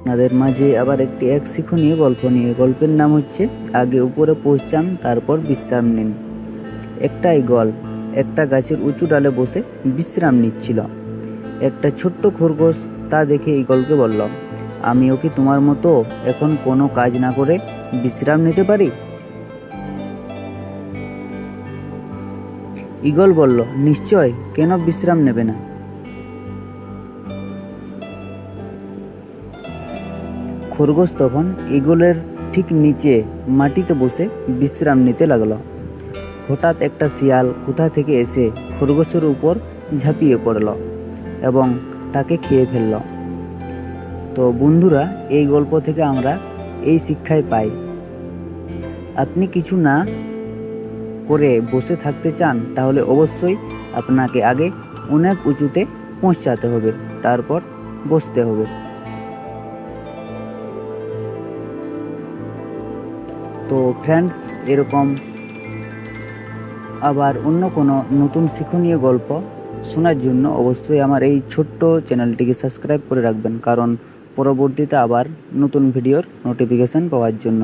আপনাদের মাঝে আবার একটি এক শিক্ষণীয় গল্প নিয়ে। গল্পের নাম হচ্ছে, আগে উপরে পৌঁছান, তারপর বিশ্রাম নিন। একটাই গল একটা গাছের উঁচু ডালে বসে বিশ্রাম নিচ্ছিল। একটা ছোট্ট খরগোশ তা দেখে ইগলকে বলল, আমিও কি তোমার মতো এখন কোনো কাজ না করে বিশ্রাম নিতে পারি? ইগল বলল, নিশ্চয়, কেন বিশ্রাম নেবে না? খরগোশ তখন ইগলের ঠিক নিচে মাটিতে বসে বিশ্রাম নিতে লাগল। হঠাৎ একটা শিয়াল কোথা থেকে এসে খরগোশের উপর ঝাঁপিয়ে পড়ল এবং তাকে খেয়ে ফেলল। তো বন্ধুরা, এই গল্প থেকে আমরা এই শিক্ষায় পাই। আপনি কিছু না করে বসে থাকতে চান, তাহলে অবশ্যই আপনাকে আগে অনেক উঁচুতে পৌঁছাতে হবে, তারপর বসতে হবে। তো ফ্রেন্ডস এরকম আবার অন্য কোনো নতুন শিক্ষণীয় গল্প শোনার জন্য অবশ্যই আমার এই ছোট্ট চ্যানেলটিকে সাবস্ক্রাইব করে রাখবেন, কারণ পরবর্তীতে আবার নতুন ভিডিওর নোটিফিকেশান পাওয়ার জন্য।